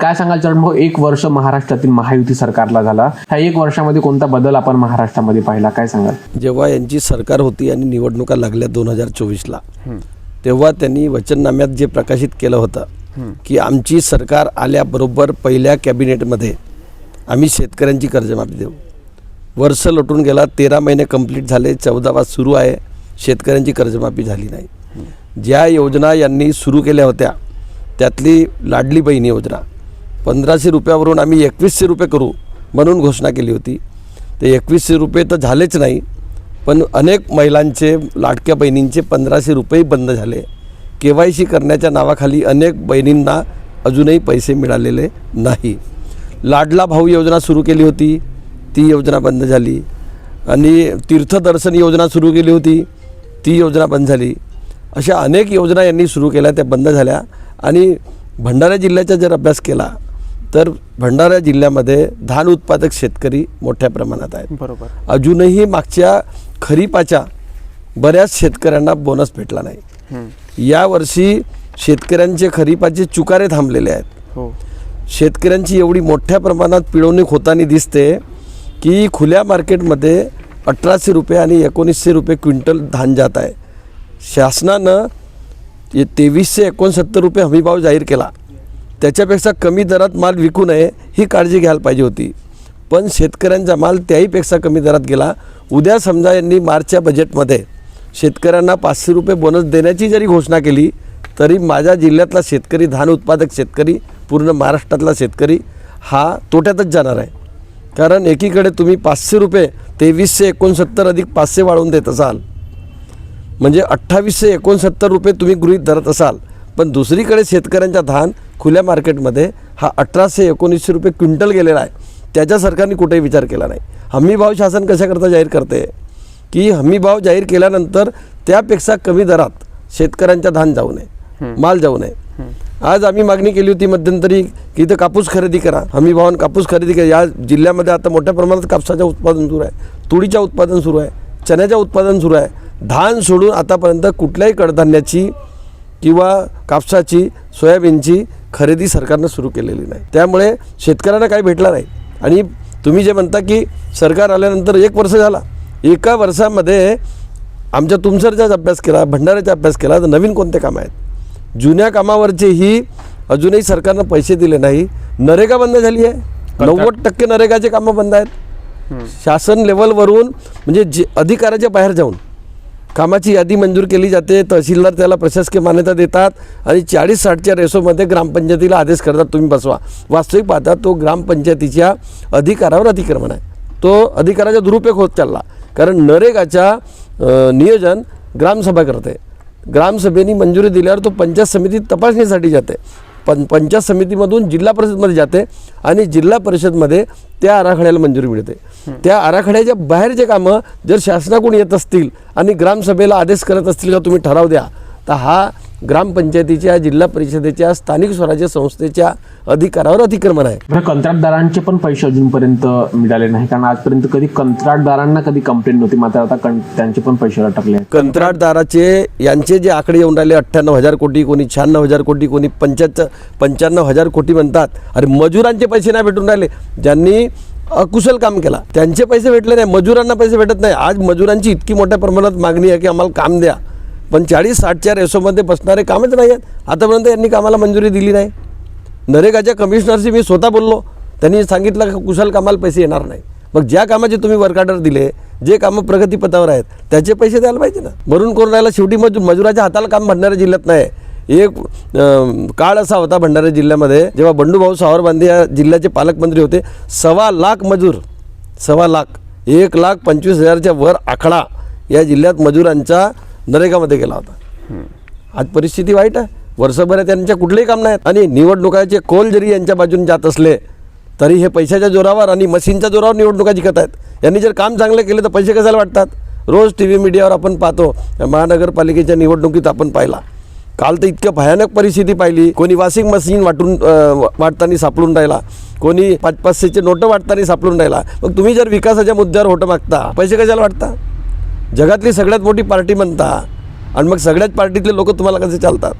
काय सांगाल चरण भाऊ? एक वर्ष महाराष्ट्रातील महायुती सरकारला झाला. ह्या एक वर्षामध्ये कोणता बदल आपण महाराष्ट्रामध्ये पाहिला? काय सांगाल? जेव्हा यांची सरकार होती आणि निवडणुका लागल्या दोन हजार चोवीसला तेव्हा त्यांनी वचननाम्यात जे प्रकाशित केलं होतं की आमची सरकार आल्याबरोबर पहिल्या कॅबिनेटमध्ये आम्ही शेतकऱ्यांची कर्जमाफी देऊ. वर्ष लोटून गेला तेरा महिने कंप्लीट झाले चौदावा सुरू आहे शेतकऱ्यांची कर्जमाफी झाली नाही. ज्या योजना यांनी सुरू केल्या होत्या त्यातली लाडली बहीण योजना पंधराशे रुपयावरून आम्ही एकवीसशे रुपये करू म्हणून घोषणा केली होती. ते एकवीसशे रुपये तर झालेच नाही पण अनेक महिलांचे लाडक्या बहिणींचे पंधराशे रुपयेही बंद झाले. के वाय सी करण्याच्या नावाखाली अनेक बहिणींना अजूनही पैसे मिळालेले नाही. लाडला भाऊ योजना सुरू केली होती ती योजना बंद झाली. आणि तीर्थदर्शन योजना सुरू केली होती ती योजना बंद झाली. अशा अनेक योजना यांनी सुरू केल्या त्या बंद झाल्या. आणि भंडारा जिल्ह्याचा जर अभ्यास केला तर भंडारा जिल्ह्यामध्ये धान उत्पादक शेतकरी मोठ्या प्रमाणात आहेत. बरोबर. अजूनही मागच्या खरीपाच्या बऱ्याच शेतकऱ्यांना बोनस भेटला नाही. यावर्षी शेतकऱ्यांचे खरीपाचे चुकारे थांबलेले आहेत. हो. शेतकऱ्यांची एवढी मोठ्या प्रमाणात पिळवणूक होताना दिसते की खुल्या मार्केटमध्ये अठराशे रुपये आणि एकोणीसशे रुपये क्विंटल धान जात आहे. शासनानं तेवीसशे एकोणसत्तर रुपये हमीभाव जाहीर केला. त्याच्यापेक्षा कमी दरात माल विकू नये ही काळजी घ्यायला पाहिजे होती. पण शेतकऱ्यांचा माल त्याहीपेक्षा कमी दरात गेला. उद्या समजा यांनी मार्चच्या बजेटमध्ये शेतकऱ्यांना पाचशे रुपये बोनस देण्याची जरी घोषणा केली तरी माझ्या जिल्ह्यातला शेतकरी धान उत्पादक शेतकरी पूर्ण महाराष्ट्रातला शेतकरी हा तोट्यातच जाणार आहे. कारण एकीकडे तुम्ही पाचशे रुपये तेवीसशे एकोणसत्तर अधिक पाचशे वाढवून देत असाल म्हणजे अठ्ठावीसशे एकोणसत्तर रुपये तुम्ही गृहीत धरत असाल पण दुसरीकडे शेतकऱ्यांचा धान खुल्या मार्केटमध्ये हा अठराशे एकोणीसशे रुपये क्विंटल गेलेला आहे. त्याच्या सरकारने कुठेही विचार केला नाही. हमीभाव शासन कशाकरता जाहीर करते? की हमीभाव जाहीर केल्यानंतर त्यापेक्षा कमी दरात शेतकऱ्यांचा धान जाऊ नये माल जाऊ नये. आज आम्ही मागणी केली होती मध्यंतरी की इथं कापूस खरेदी करा. हमी भावान कापूस खरेदी करा. या जिल्ह्यामध्ये आता मोठ्या प्रमाणात कापसाचं उत्पादन सुरू आहे. तुरीचं उत्पादन सुरू आहे. चण्याचं उत्पादन सुरू आहे. धान सोडून आतापर्यंत कुठल्याही कडधान्याची किंवा कापसाची सोयाबीनची खरेदी सरकारनं सुरू केलेली नाही. त्यामुळे शेतकऱ्यांना काही भेटला नाही. आणि तुम्ही जे म्हणता की सरकार आल्यानंतर एक वर्ष झाला. एका वर्षामध्ये आमच्या तुमसरचा अभ्यास केला भंडाऱ्याचा अभ्यास केला तर नवीन कोणते कामं आहेत? जुन्या कामावरचेही अजूनही सरकारनं पैसे दिले नाही. नरेगा बंद झाली आहे. नव्वद टक्के नरेगाचे कामं बंद आहेत. शासन लेवलवरून म्हणजे जे अधिकाराच्या बाहेर जाऊन कामाची यादी मंजूर केली जाते. तहसीलदार त्याला प्रशासकीय मान्यता देतात आणि चाळीस साठच्या रेसोमध्ये ग्रामपंचायतीला आदेश करतात. तुम्ही बसवा. वास्तविक पाहता तो ग्रामपंचायतीच्या अधिकारावर अतिक्रमण आहे. तो अधिकाराचा दुरुपयोग होत चालला. कारण नरेगाच्या नियोजन ग्रामसभा करते. ग्रामसभेने मंजुरी दिल्यावर तो पंचायत समिती तपासणीसाठी जाते. पण पंचायत समितीमधून जिल्हा परिषदमध्ये जाते आणि जिल्हा परिषदमध्ये त्या आराखड्याला मंजुरी मिळते. त्या आराखड्याच्या बाहेरचे कामं जर शासनाकडून येत असतील आणि ग्रामसभेला आदेश करत असतील का तुम्ही ठराव द्या तर हा ग्रामपंचायतीच्या जिल्हा परिषदेच्या स्थानिक स्वराज्य संस्थेच्या अधिकारावर अतिक्रमण आहे. कंत्राटदारांचे पण पैसे अजूनपर्यंत मिळाले नाही कारण आजपर्यंत कधी कंत्राटदारांना कधी कंप्लेंट नव्हती मात्र आता त्यांचे पण पैसे अटकले कंत्राटदाराचे यांचे जे आकडे येऊन राहिले अठ्ठ्याण्णव हजार कोटी कोणी शहाण्णव हजार कोटी कोणी पंच्याहत्तर पंच्याण्णव हजार कोटी म्हणतात. अरे मजुरांचे पैसे नाही भेटून राहिले. ज्यांनी अकुशल काम केला त्यांचे पैसे भेटले नाही मजुरांना पैसे भेटत नाही. आज मजुरांची इतकी मोठ्या प्रमाणात मागणी आहे की आम्हाला काम द्या. पण चाळीस साठच्या रेसोमध्ये बसणारे कामच नाही आहेत आतापर्यंत यांनी कामाला मंजुरी दिली नाही. नरेगाच्या कमिशनरशी मी स्वतः बोललो. त्यांनी सांगितलं की कुशल कामाला पैसे येणार नाही. मग ज्या कामाचे तुम्ही वर्क ऑर्डर दिले जे कामं प्रगतीपथावर आहेत त्याचे पैसे द्यायला पाहिजे ना? भरून करून राहिला शेवटी मजूर मजुराच्या हाताला काम भंडारा जिल्ह्यात नाही. एक काळ असा होता भंडारा जिल्ह्यामध्ये जेव्हा बंडूभाऊ सावरबांधे या जिल्ह्याचे पालकमंत्री होते सव्वा लाख मजूर सव्वा लाख एक लाख पंचवीस हजारच्या वर आकडा या जिल्ह्यात मजुरांचा नरेगामध्ये गेला होता. आज परिस्थिती वाईट आहे. वर्षभर त्यांच्या कुठलेही काम नाहीत आणि निवडणुकाचे कोल जरी यांच्या बाजून जात असले तरी हे पैशाच्या जोरावर आणि मशीनच्या जोरावर निवडणुका जिंकत आहेत. यांनी जर काम चांगले केले तर पैसे कशाला वाटतात? रोज टी व्ही मीडियावर आपण पाहतो महानगरपालिकेच्या निवडणुकीत आपण पाहिला. काल तर इतकं भयानक परिस्थिती पाहिली. कोणी वॉशिंग मशीन वाटून वाटताना सापडून राहिला. कोणी पाच पाचशेचे नोटं वाटताना सापडून राहिला. मग तुम्ही जर विकासाच्या मुद्द्यावर होटं मागता पैसे कशाला वाटता जगातली सगळ्यात मोठी पार्टी म्हणता आणि मग सगळ्याच पार्टीतले लोक तुम्हाला कसे चालतात?